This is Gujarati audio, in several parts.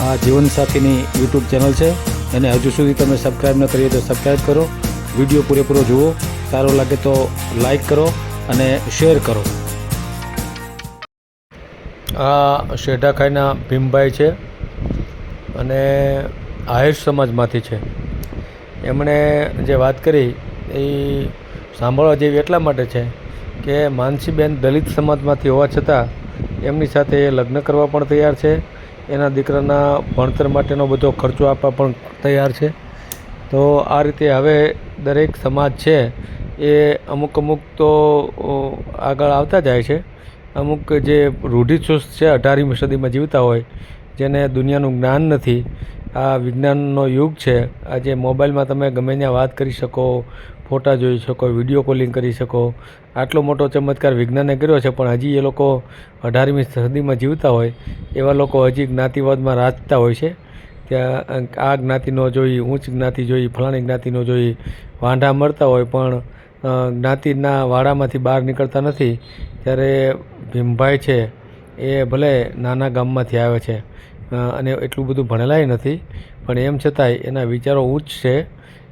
આ જીવનસાથીની યુટ્યુબ ચેનલ છે. અને હજુ સુધી તમે સબસ્ક્રાઈબ ન કરીએ તો સબસ્ક્રાઈબ કરો. વીડિયો પૂરેપૂરો જુઓ. સારો લાગે તો લાઈક કરો અને શેર કરો. આ શેઢાખાઈના ભીમભાઈ છે અને આહિર સમાજમાંથી છે. એમણે જે વાત કરી એ સાંભળવા જેવી એટલા માટે છે કે માનસીબેન દલિત સમાજમાંથી હોવા છતાં એમની સાથે લગ્ન કરવા પણ તૈયાર છે. એના દીકરાના ભણતર માટેનો બધો ખર્ચો આપવા પણ તૈયાર છે. તો આ રીતે હવે દરેક સમાજ છે એ અમુક અમુક તો આગળ આવતા જાય છે. અમુક જે રૂઢિચુસ્ત છે, અઢારમી સદીમાં જીવતા હોય, જેને દુનિયાનું જ્ઞાન નથી, આ વિજ્ઞાનનો યુગ છે. આજે મોબાઈલમાં તમે ગમે ત્યાં વાત કરી શકો ફોટા જોઈ શકો, વીડિયો કોલિંગ કરી શકો. આટલો મોટો ચમત્કાર વિજ્ઞાને કર્યો છે, પણ હજી એ લોકો અઢારમી સદીમાં જીવતા હોય, એવા લોકો હજી જ્ઞાતિવાદમાં રાચતા હોય છે. ત્યાં આ જ્ઞાતિનો જોઈ, ઊંચ જ્ઞાતિ જોઈ, ફલાણી જ્ઞાતિનો જોઈ, વાંઢા મળતા હોય, પણ જ્ઞાતિના વાડામાંથી બહાર નીકળતા નથી. ત્યારે ભીમભાઈ છે, એ ભલે નાના ગામમાંથી આવે છે અને એટલું બધું ભણેલાય નથી, પણ એમ છતાંય એના વિચારો ઉચ્ચ છે.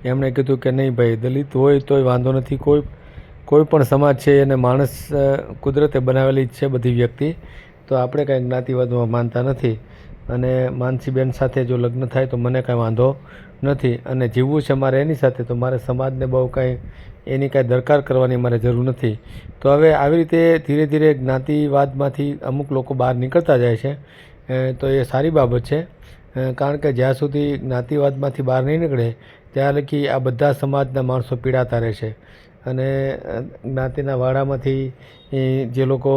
એમણે કીધું કે નહીં ભાઈ, દલિત હોય તોય વાંધો નથી. કોઈ કોઈ પણ સમાજ છે એને માણસ કુદરતે બનાવેલી જ છે બધી વ્યક્તિ. તો આપણે કાંઈ જ્ઞાતિવાદમાં માનતા નથી. અને માનસીબેન સાથે જો લગ્ન થાય તો મને કાંઈ વાંધો નથી. અને જીવવું છે મારે એની સાથે, તો મારે સમાજને બહુ કાંઈ એની કાંઈ દરકાર કરવાની મારે જરૂર નથી. તો હવે આવી રીતે ધીરે ધીરે જ્ઞાતિવાદમાંથી અમુક લોકો બહાર નીકળતા જાય છે. તો એ સારી બાબત છે. કારણ કે જ્યાં સુધી જ્ઞાતિવાદમાંથી બહાર નહીં નીકળે ત્યાં લગી આ બધા સમાજના માણસો પીડાતા રહેશે અને જ્ઞાતિના વાડામાંથી જે લોકો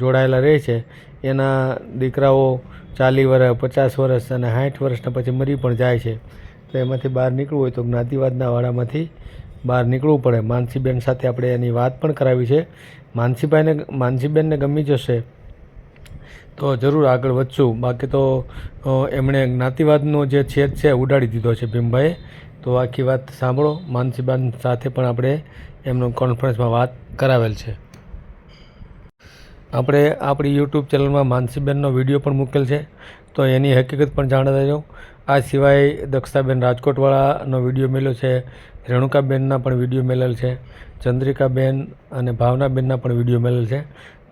જોડાયેલા રહે છે, એના દીકરાઓ ચાલીસ વર્ષ, પચાસ વર્ષ અને સાઠ વર્ષના પછી મરી પણ જાય છે. તો એમાંથી બહાર નીકળવું હોય તો જ્ઞાતિવાદના વાડામાંથી બહાર નીકળવું પડે. માનસીબેન સાથે આપણે એની વાત પણ કરાવી છે. માનસીભાઈને માનસીબેનને ગમી જશે તો જરૂર આગળ વધશું. બાકી તો એમણે જ્ઞાતિવાદનો જે છેદ છે, ઉડાડી દીધો છે ભીમભાઈએ. તો આખી વાત સાંભળો. માનસીબેન સાથે પણ આપણે એમનો કોન્ફરન્સમાં વાત કરાવેલ છે. આપણે આપણી યુટ્યુબ ચેનલમાં માનસીબેનનો વીડિયો પણ મૂકેલ છે. તો એની હકીકત પણ જાણતા રહેજો. આ સિવાય દક્ષાબેન રાજકોટવાળાનો વીડિયો મેલો છે, રેણુકાબેનના પણ વીડિયો મેલેલ છે, ચંદ્રિકાબેન અને ભાવનાબેનના પણ વીડિયો મેલેલ છે.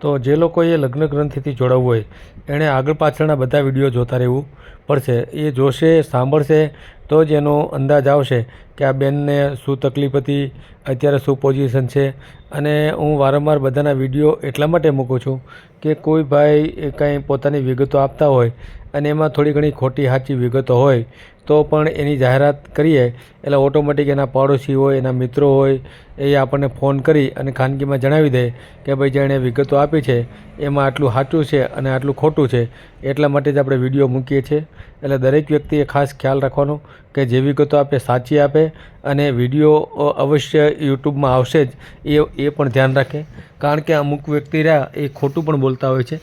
તો જે લોકોએ લગ્ન ગ્રંથિથી જોડાવવું હોય, એણે આગળ પાછળના બધા વીડિયો જોતા રહેવું પડશે. એ જોશે, સાંભળશે, તો જ એનો અંદાજ આવશે કે આ બેનને શું તકલીફ હતી, અત્યારે શું પોઝિશન છે. અને હું વારંવાર બધાના વીડિયો એટલા માટે મૂકું છું કે કોઈ ભાઈ કાંઈ પોતાની વિગતો આપતા હોય અને એમાં થોડી ઘણી ખોટી સાચી વિગતો હોય, તો પણ એની જાહેરાત કરીએ. એટલે ઓટોમેટિક એના પાડોશી હોય, એના મિત્રો હોય, એ આપણને ફોન કરી અને ખાનગીમાં જણાવી દે કે ભાઈ જેણે વિગતો આપી છે, એમાં આટલું સાચું છે અને આટલું ખોટું છે. એટલા માટે જ આપણે વીડિયો મૂકીએ છીએ. એટલે દરેક વ્યક્તિએ ખાસ ખ્યાલ રાખવાનો કે જે વિગતો આપે સાચી આપે અને વીડિયો અવશ્ય યુટ્યુબમાં આવશે જ, એ એ પણ ધ્યાન રાખે. કારણ કે અમુક વ્યક્તિ રહ્યા, એ ખોટું પણ બોલતા હોય છે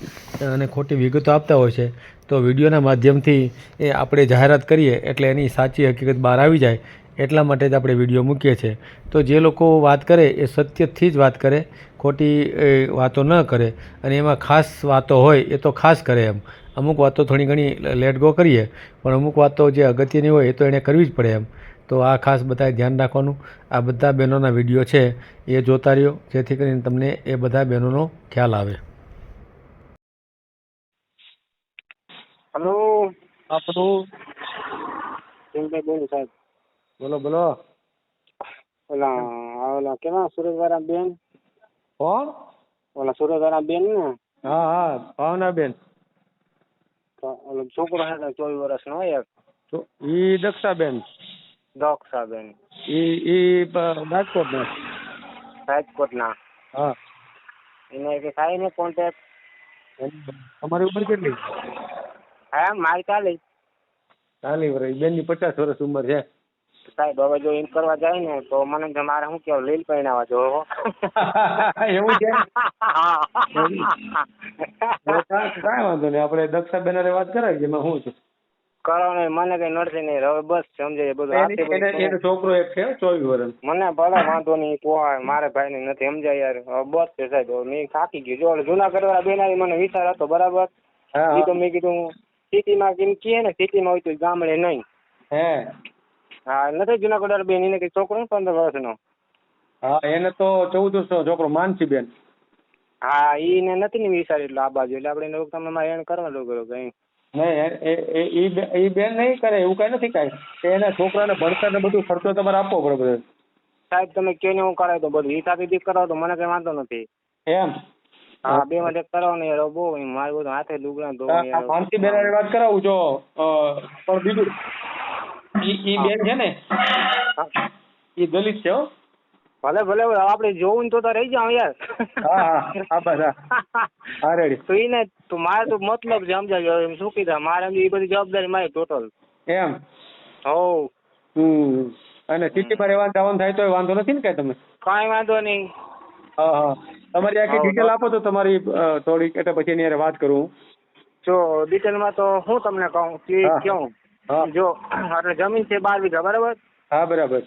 અને ખોટી વિગતો આપતા હોય છે. તો વિડીયોના માધ્યમથી એ આપણે જાહેરાત કરીએ એટલે એની સાચી હકીકત બહાર આવી જાય એટલા માટે જ આપણે વીડિયો મૂકીએ છીએ. તો જે લોકો વાત કરે એ સત્યથી જ વાત કરે, ખોટી વાતો ન કરે અને એમાં ખાસ વાતો હોય એ તો ખાસ કરે એમ. અમુક વાતો થોડી ઘણી લેટ ગો કરીએ, પણ અમુક વાતો જે અગત્યની હોય એ તો એણે કરવી જ પડે એમ. તો આ ખાસ બધાએ ધ્યાન રાખવાનું. આ બધા બહેનોના વીડિયો છે, એ જોતા રહ્યો, જેથી કરીને તમને એ બધા બહેનોનો ખ્યાલ આવે હલો આપણું બોલું સાહેબ? બોલો બોલો. ઓલા ઓલા કેવા સુરતવાળા બેન? કોણ? ઓલા સુરતવાળા બેન ને? હા હા ભાવના બેન. ઓલો છોકરો છે ચોવીસ વર્ષનો હોય તો ઈ દક્ષાબેન. દક્ષાબેન. ઈ ઈ રાજકોટના. રાજકોટના. હા. એને કે થાય ને કોન્ટેક્ટ તમારી ઉંમર કેટલી? હા મારી ચાલે ચાલી વર્ષ બેનની પચાસ વર્ષ ઉંમર છે. સાહેબ હવે જો એમ કરવા જાય ને તો મને તો મારે શું કેવું લીલ પહેરાવા જો એવું છે? કાંઈ વાંધો નહીં. આપણે દક્ષાબેન હારે વાત કરાવી એમાં શું છે? કરો ને મને કઈ નડશે નહીં. હવે બસ સમજાય બધું. એની- છોકરો એક છે ચોવીસ વર્ષ મને ભલે વાંધો નહીં પોહાય મારે ભાઈ ની નથી સમજાય યાર. હવે બસ છે સાહેબ. મેં થાકી ગયું. જો જુનાગઢ વાળા બેન આવી મને વિચાર હતો બરાબર? એ તો મેં કીધું સિટીમાં કેમ કે ને સિટીમાં હોય તો ગામડે નહીં. હે? હા નથી જુનાગઢ બેન એને કઈ છોકરો ને પંદર વર્ષનો? હા એને તો ચૌદ વર્ષનો છોકરો માનસી બેન. હા ઈને નથી ને વિચાર એટલે આ બાજુ એટલે આપણે એને તમે મારે એને કરવા દો કરો કઈ. નહીં એ- બેન નહીં કરે એવું કઈ નથી કાંઈ. કે એના છોકરાને ભણતર ને બધું ખર્ચો તમારે આપવો પડે બધો. સાહેબ તમે કે ને હું કરાવી તો બધું હિસાબી બી કરાવો તો મને કઈ વાંધો નથી. એમ? હા. બે માટે કરાવો ને યાર બહુ મારું બધું હાથે લુગડા ધોવું યાર. માનસી બેન વાત કરાવું જો પણ બીજું ઈ ઈ બેન છે ને ઈ દલિત છે હો. ભલે ભલે આપણે જોવું તો રહી જાવ યાર. હા હા બસ હા. રેડી. તો ઈને તો મારે તો મતલબ છે સમજાય એમ શું કીધા મારે એમ એ બધી જવાબદારી મારી ટોટલ એમ? હો હમ અને સિટી પર એવા જવાનું થાય તો વાંધો નથી ને કઈ તમે કાંઈ વાંધો નહીં. હા હા. તમારી આખી ડિટેલ આપો તો તમારી થોડીક એટલે પછી એની વાત કરું. જો ડિટેલમાં તો હું તમને કહું કે કેવું જો એટલે જમીન છે બાર વીઘા બરાબર? હા બરાબર.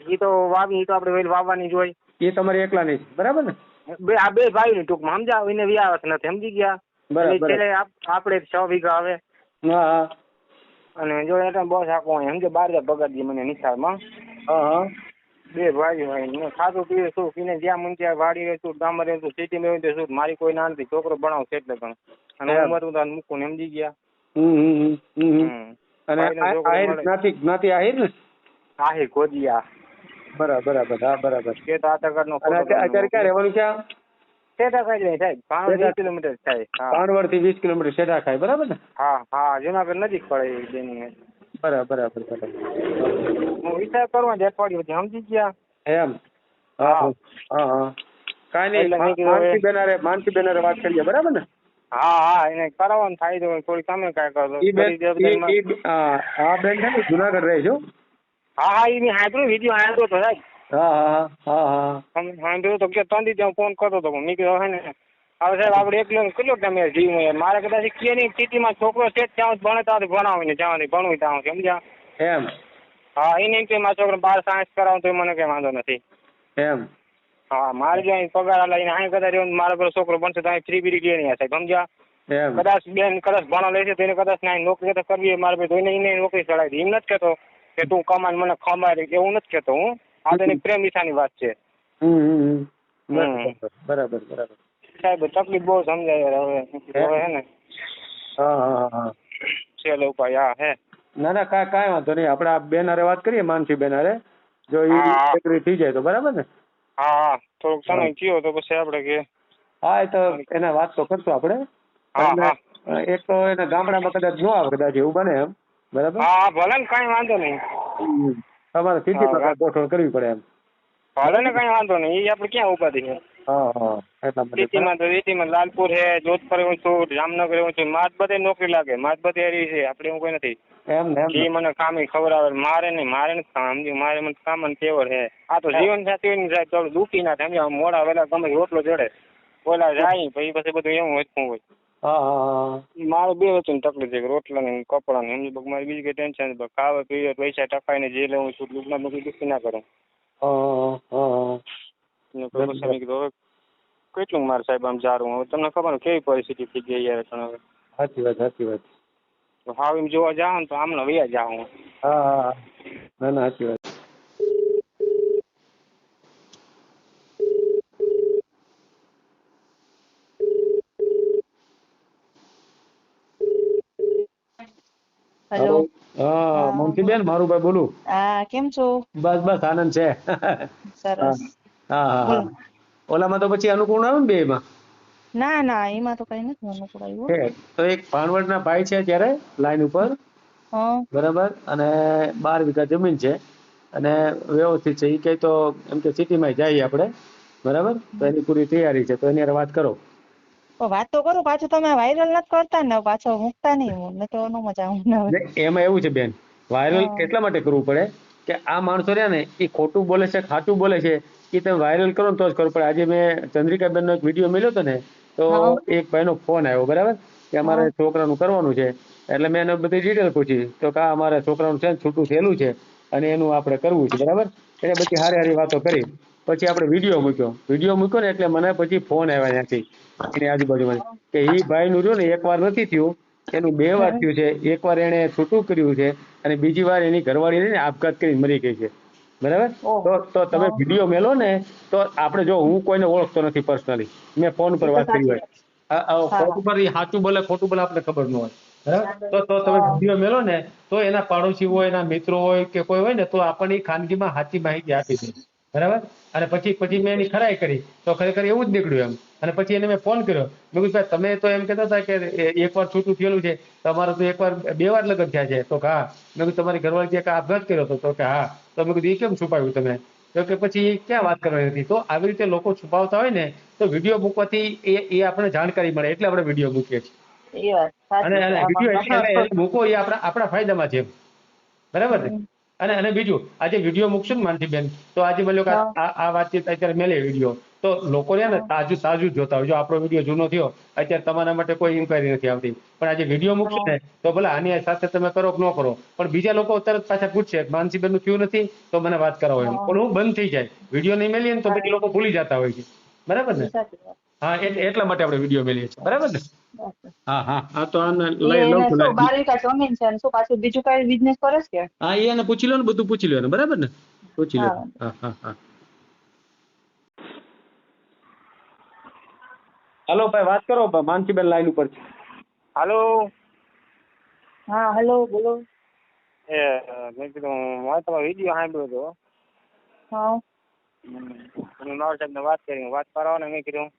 એ તો વાવી એ તો આપણે વેલ વાવવાની જ હોય. એ તમારી એકલાની છે બરાબર ને? બે આ બે ભાઈ ટૂંકમાં સમજા? એને વ્યાવત નથી સમજી ગયા. એટલે આપણે છ વીઘા આવે. અને જો એટલે બસ આખું સમજો બાર હજાર પગાર મને નિશાળમાં. હા હા. બે ભાઈ હોય ને ખાધું પીએ શું પીને જ્યાં મન ત્યાં વાડી રહે છું ગામમાં રહે છું સિટીમાં રહે છું શું મારી કોઈ ના નથી છોકરો ભણાવશે એટલે પણ. અને એમ. હું મરું મૂકું ને સમજી ગયા. અને આહિર જ્ઞાતિ જ્ઞાતિ આહિર ને? આહિર ગોદિયા. બરાબર બરાબર હા બરાબર. કે તો આધાર કાર્ડ નો અત્યારે ક્યાં રહેવાનું છે સેટા ખાઈ જાય સાહેબ પાંચ? વીસ કિલોમીટર થાયથી વીસ કિલોમીટર સેટા ખાય બરાબર ને? હા હા જુનાગઢ નજીક પડે બરાબર બરાબર બરાબર. હું વિચાર કરવા જ અઠવાડિયું છે સમજી ગયા. એમ? હા હા. હા હા કાંઈ નહીં માનસી બેનારે માનસી બેનારે વાત કરીએ બરાબર ને? હા હા એને કરાવવાનું થાય તો થોડી તમે કાંઈ કરો ઈ બેન હા છે ને જુનાગઢ રહે છો હા. હા એ મેં સાંભળ્યું વીડિયો આવ્યો તો સાહેબ હા હા હા હા સાંભળ્યું તો કે ત્રણ દી ફોન કરતો પણ મેં કીધું ને હવે સાહેબ આપણે એકલો કેટલો ટાઈમ જીવ યાર મારે કદાચ કે નહીં સિટીમાં છોકરો છે ત્યાં ભણે ત્યાં ભણાવીને જવાની ભણવું ત્યાં સમજ્યા? એમ. હા એને એમ કે મારા છોકરો બાર સાયન્સ કરાવું તો મને કઈ વાંધો નથી. એમ? હા મારે જો અહીં પગાર લઈને અહીં કદાચ પર મારો પેલો છોકરો બનશે તો અહીં ફ્રી દે નહીં સાહેબ સમજ્યા? એમ. કદાચ બેન કદાચ ભણો લેશે તો એને કદાચ ના નોકરી તો કરવી મારે ભાઈ તો એને એને નોકરી ચડાવી દે. એમ નથી કહેતો કે તું કમાન મને ખમાય એવું નથી કહેતો હું. આ તો એની પ્રેમ વિશાની વાત છે. બરાબર બરાબર સાહેબ તકલીફ બહુ સમજાય હવે. હવે હે ને? હા હા હા ચલો ભાઈ ઉપાય હા હે. ના ના કાંઈ કાંઈ વાંધો નહીં. આપણે આ બેન હારે વાત કરીએ માનસી બેન હારે. જો એ હા. એગ્રી થઈ જાય તો બરાબર ને? હા હા. થોડોક સમય થયો તો પછી આપણે કે હા એ તો એને વાત તો કરશું આપણે. હા, અને એક તો એના ગામડામાં કદાચ ન આવે કદાચ એવું બને એમ. બરાબર? હા હા ભલે ને કાંઈ વાંધો નહીં. હમ. તમારે સીધી હા. કાંઈ ગોઠવણ કરવી પડે એમ. ભલે ને કાંઈ વાંધો નહીં. એ આપણે ક્યાં ઊભા થઈએ હા હા. એટલા માટે સિટીમાં તો સિટીમાં લાલપુર છે જોધપુર છું જામનગર છું. મારે બધે નોકરી લાગે. માત બધે એરી છે. આપણે એવું કોઈ નથી. એમ ને એ મને કામ ખબર આવે મારે નહીં મારે નથી સમજ્યું? મારે મને કામ ને તેવર છે. આ તો જીવન સાથી ને સાહેબ થોડું દુખી ના થાય. સમજ્યા? મોડા વેલા ગમે રોટલો જડે. ઓલા જાય પછી પછી બધું એવું વચતું હોય. મારે બે વસ્તુની તકલીફ છે રોટલા ને કપડા ને સમજી મારી બીજી કઈ ટેન્શન નથી. ખાવે પીવે પૈસા ટકાઈને જે લેવું છું દુખી ના કરું. હા ને હવે કેટલું મારે સાહેબ આમ જારું હવે તમને ખબર કેવી પરિસ્થિતિ થઈ ગઈ યાર સાચી વાત સાચી વાત. તો હાવ એમ જોવા જાવ ને તો આમનો વયા જાવ હું હા. ના ના સાચી વાત. હેલો હા મમતી બેન મારું ભાઈ બોલું. હા કેમ છો? બસ બસ આનંદ છે. સરસ. હા હા હા. ઓલામાં તો પછી અનુકૂળ આવે ને બે માં ના ના એમાં તો કઈ નથી અનુકૂળ તો એક ભાણવડના ભાઈ છે ત્યારે લાઈન ઉપર. બરાબર? અને બાર વીઘા જમીન છે. અને વ્યવસ્થિત છે. એ કઈ તો એમ કે સિટીમાં જઈએ આપણે. બરાબર? તો એની પૂરી તૈયારી છે. તો એની હારે વાત કરો. તો વાત તો કરું. પાછું તમે વાયરલ નથી કરતા ને પાછો મૂકતા નહીં હું. તો નો મજા એમાં એવું છે બેન. વાયરલ. એટલા માટે કરવું પડે કે આ માણસો રહ્યા ને એ ખોટું બોલે છે ખાટું બોલે છે એ તમે વાયરલ કરો ને તો જ ખબર પડે. આજે મેં ચંદ્રિકાબેનનો એક વીડિયો મળ્યો હતો ને તો. એક ભાઈનો ફોન આવ્યો બરાબર? કે અમારે છોકરાનું કરવાનું છે. એટલે મેં એને બધી ડિટેલ પૂછી. તો કે અમારે છોકરાનું છે ને છૂટું થયેલું છે અને એનું આપણે કરવું છે બરાબર? એટલે બધી હારી હારી વાતો કરી. પછી આપણે વીડિયો મૂક્યો. વીડિયો મૂક્યો ને એટલે મને પછી ફોન આવ્યા ત્યાંથી એની આજુબાજુમાં. કે એ ભાઈનું રહ્યું ને એક વાર નથી થયું એનું બે વાર થયું છે. એકવાર એણે છૂટું કર્યું છે અને બીજી વાર એની ઘરવાળી આપઘાત કરી મરી ગઈ છે. બરાબર? તો તો તમે વીડિયો મેલો ને તો આપણે જો હું કોઈને ઓળખતો નથી પર્સનલી મેં ફોન પર વાત કરી હોય. ફોન પર સાચું બોલે ખોટું બોલે આપણે ખબર ન હોય. તો તો તમે વીડિયો મેલો ને તો એના પાડોશી હોય એના મિત્રો હોય કે કોઈ હોય ને તો આપણને ખાનગીમાં સાચી માહિતી આપી દે. બરાબર? અને પછી પછી મેં એની ખરાઈ કરી. તો ખરેખર એવું જ નીકળ્યું એમ. અને પછી એને મેં ફોન કર્યો. મેં કીધું તમે તો એમ કહેતા હતા કે એકવાર છૂટું થયેલું છે. તમારે તો એકવાર બે વાર લગ્ન થયા છે. તો હા. મેં કીધું તમારી ઘરવાળી કે આપઘાત કર્યો હતો. તો કે હા. તો મેં કીધું એ કેમ છુપાવ્યું તમે? તો કે પછી ક્યાં વાત કરવાની હતી? તો આવી રીતે લોકો છુપાવતા હોય ને તો વીડિયો મૂકવાથી એ એ આપણે જાણકારી મળે. એટલે આપણે વીડિયો મૂકીએ છીએ. અને. વીડિયો એટલે મૂકો એ આપણા આપણા ફાયદામાં છે બરાબર ને. અને અને બીજું આજે વીડિયો મૂકશું ને માનસીબેન? તો આજે મને. આ વાતચીત અત્યારે મેલે વીડિયો તો લોકો ને તાજું તાજું જોતા હોય. જો આપણો વીડિયો જૂનો થયો અત્યારે તમારા માટે કોઈ ઇન્ક્વાયરી નથી આવતી. પણ આજે વીડિયો મૂકશો ને તો ભલે આની સાથે તમે કરો કે ન કરો પણ બીજા લોકો તરત પાછા પૂછશે માનસીબેનનું થયું નથી? તો મને વાત કરાવો એમ. પણ હું બંધ થઈ જાય. વીડિયો નહીં મેલીએ ને તો પછી લોકો ભૂલી જતા હોય છે. બરાબર ને. હા એટલે એટલા માટે આપણે વીડિયો મેલીએ છીએ. બરાબર ને? હા હા. આ તો આને લઈ લઉં એને છું વીઘા જમીન છે શું પાછું બીજું કઈ બિઝનેસ કરે છે? કે હા એ એને પૂછી લો ને બધું પૂછી લો એને. બરાબર ને? પૂછી લો. હા. હા હા હાલો ભાઈ વાત કરો ભાઈ માનસીબેન લાઈન ઉપર છે. હાલો. હા હેલો બોલો. એ મેં કીધું મારે તમારો વીડિયો સાંભળ્યો હતો. હા. તમે મારા સાહેબને વાત કરી વાત કરાવવાને મેં કીધું.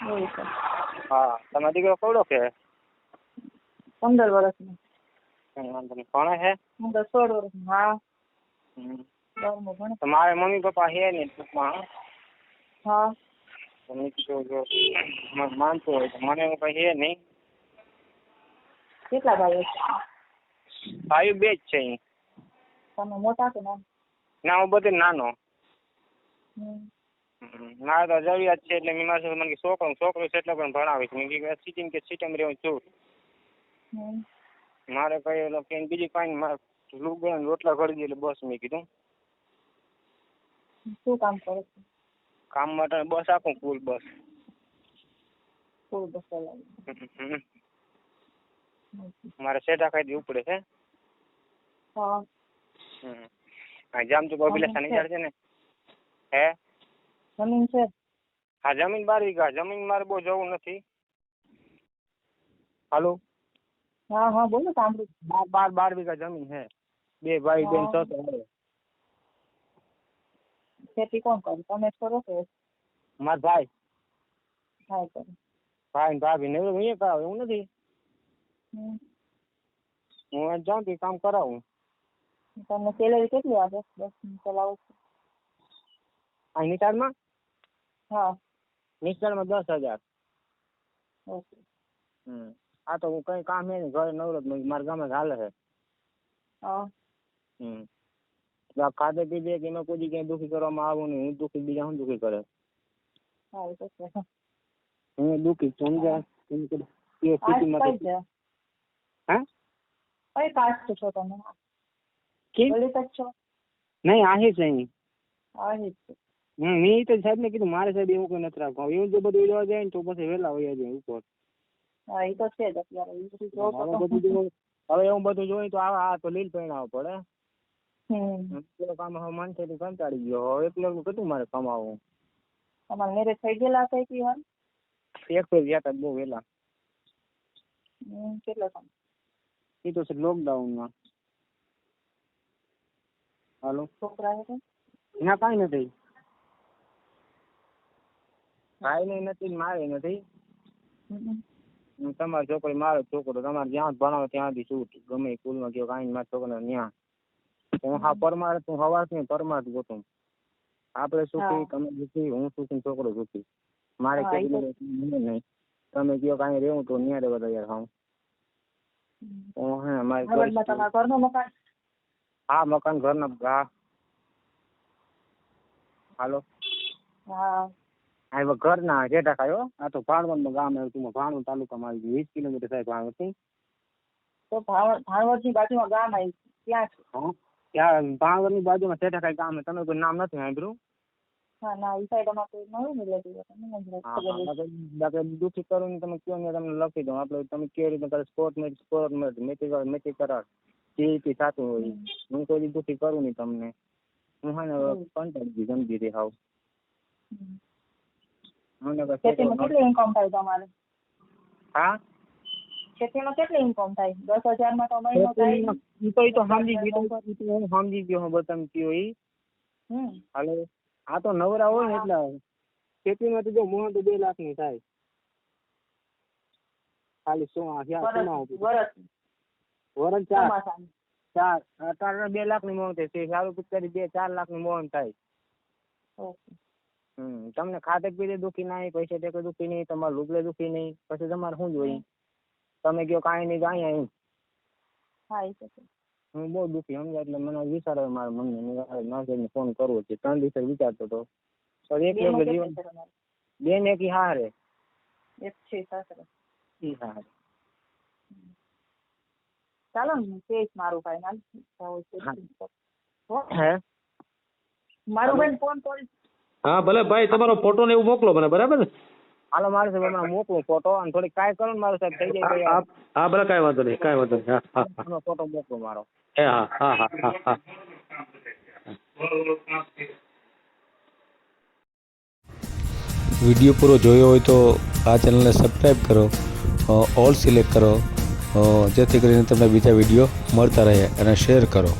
એવું છે. હા તમારો દીકરો કવડો કે પંદર વર્ષનો. વાંધો નહીં. ભણે છે? પંદર સોળ વર્ષનો હા. હમ. બારમું ભણે. તો મારે મમ્મી પપ્પા છે નહીં ટૂંકમાં હા? તો મેં જો માનતો હોય તો મને એવું કંઈ છે નહીં. કેટલા ભાઈઓ છે? બે જ છે તમે મોટા કે ના ના હું બધે નાનો. હમ. મારે તો જરૂરિયાત છે એટલે મેં મારા મને છોકરો છોકરો છે એટલે પણ ભણાવીશ. મેં કીધું સિટીમાં કે સિટીમાં રહેવું છું. મારે કઈ ઓલો કે બીજું કાંઈ મારે લુગડા રોટલા ઘડી એટલે બસ મેં કીધું. શું કામ કરો છો? કામ માટે બસ આપું ફૂલ બસ. ફૂલ બસ ચલાવી. મારે સેટા ખાઈ ઉપડે છે. હા. જામ તો અભિલાષા નિશાળ છે ને. હે? જમીન છે? હા જમીન બાર વીઘા. જમીન મારે બહુ જવું નથી. હાલો? હા હા બોલો સાંભળું. બાર બાર બાર વીઘા જમીન છે. બે ભાઈ બેન હા. છ તો ખેતી કોણ કરે? તમે કરો કે? મારા ભાઈ. ભાઈ કરે. ભાઈ ભાભી ને એવું એ કરાવું એવું નથી? હું અહીં જાઉં તો કામ કરાવું. તમને સેલેરી કેટલી આપે? બસ ચલાવો છો. આ નિશાળમાં? હા. નિશાળમાં દસ હજાર. ઓકે. હમ. આ તો હું કઈ કામ હે નહીં ઘરે નવરો જ નહીં. મારા ગામે જ હાલે છે હા. હમ. તો આ ખાધે પીધે કે એમાં કોઈ દી ક્યાંય દુઃખી કરવામાં આવું નહીં હું દુઃખી બીજા હું દુઃખી કરે? હા એ તો છે. હું દુઃખી છું સમજ્યા? એમ કે એ કાસ્ટ સ્થિતિમાં કઈ તો- છે હા? કઈ કાસ્ટ છો તમે? કે દલિત જ છો? નહીં આહી છે અહીં હા એ જ છે. હમ મેં તો સાહેબ ને કીધું મારે સાહેબ એવું કોઈ નથી રાખવું એવું જો બધું જોવા જાય ને તો પછી વહેલા વયા જાય ઉપર. હા એ તો છે જ અત્યારે. હવે એવું બધું જોઈ તો આવા આ તો લીલ પરિણામ પડે. હમ. કામ હવે માનસે થી કંટાળી ગયો. હવે એટલે કેટલું મારે કમાવું. તમારે મેરેજ થઈ ગયેલા હતા એટલી વાર એક તો ગયા તા બહુ વહેલા કેટલો સમય એ તો છે લોકડાઉનમાં. હાલો. છોકરા ના કાઈ નથી. ભાઈ ને નથી. મારી નથી તમારો છોકરો મારો છોકરો તમારે જ્યાં ભણાવો ત્યાંથી છૂટ. ગમે સ્કૂલમાં ગયો કાંઈ મારા છોકરા ત્યાં હું હા પરમાર હું હવારથી પરમાર જ ગોતું. આપણે સુખી તમે સુખી હું સુખી છોકરો સુખી મારે નહીં. તમે કયો કાંઈ રહેવું તો ન્યા રહેવા તૈયાર હું હે મારે ઘરનું મકાન? હા મકાન ઘરના હા. હાલો. હા. આ ઘર ઘરના જેઠા ખાયો આ તો ભાણવડનું ગામ આવ્યું તું ભાણવડ તાલુકામાં આવી ગયું. વીસ કિલોમીટર થાય ભાણવડ તો ની ભાણવડની બાજુમાં ગામ આવ્યું ત્યાં છે. હા. ત્યાં ભાણવડની બાજુમાં જેઠાખાઈ ગામ. તમે કોઈ નામ નથી સાંભળ્યું? ના દુઃખી કરું ને તમે કયો ને તમને લખી દઉં. આપણે તમે કેવી રીતે કરે સ્પોર્ટ મેચ સ્પોર્ટ મેચ મેથી કરાર મેથી કરાર જે રીતે થતું હોય. હું કોઈ દુઃખી કરું નહીં તમને. હું હા ને કંટાળી ગઈ ગમતી હતી હાવ. ખેતીમાં કેટલી ઇન્કમ થાય તમારે? હા? ખેતીમાં કેટલી ઇન્કમ થાય? દસ હજારમાં તો મહિનો થાય. ઈ તો ઈ તો સમજી ગયો હું સમજી ગયો હું બધા કયો ઈ. હાલો. આ તો નવરા હોય ને એટલે. ખેતીમાં તો જો મોહ તો બે લાખની થાય. ખાલી શું સોના વરસ. વરસ. વરસ ચાર. ચાર. બે લાખની મોહ થાય સારું પિક્ચર બે ચાર લાખની મોહન થાય. ઓકે. હમ તમને ખાતે પીતે દુખી નહીં પૈસે ટેકે દુખી નહીં તમારે લુગડે દુખી નહીં પછી તમારે શું જોઈએ? તમે કયો કાંઈ નહીં કાંઈ એમ હા એ તો હું બહુ દુખી સમજાય એટલે મને વિચાર આવે મારા મમ્મી નાગેને ફોન કરવો છે. ત્રણ દિવસે વિચારતો હતો. તો એક બેનો જીવન? બેન એક ઈ હારે. એક છે સાસરે. ઈ હારે. ચાલો ને હું મારું છે. હા. હો? હે? મારું ભાઈ ફોન કરી હા ભલે ભાઈ તમારો ફોટો ને એવું મોકલો મને બરાબર ને? હાલો મારે સાહેબ હમણાં મોકલું ફોટો અને થોડી કાંઈ કરો ને મારું સાહેબ થઈ જાય હા ભલે કાંઈ વાંધો નહીં કાંઈ વાંધો નહીં હા હા હા. ફોટો મોકલો મારો. એ હા હા હા હા હા. વીડિયો પૂરો જોયો હોય તો આ ચેનલને સબસ્ક્રાઈબ કરો ઓલ સિલેક્ટ કરો જેથી કરીને તમને બીજા વીડિયો મળતા રહે અને શેર કરો.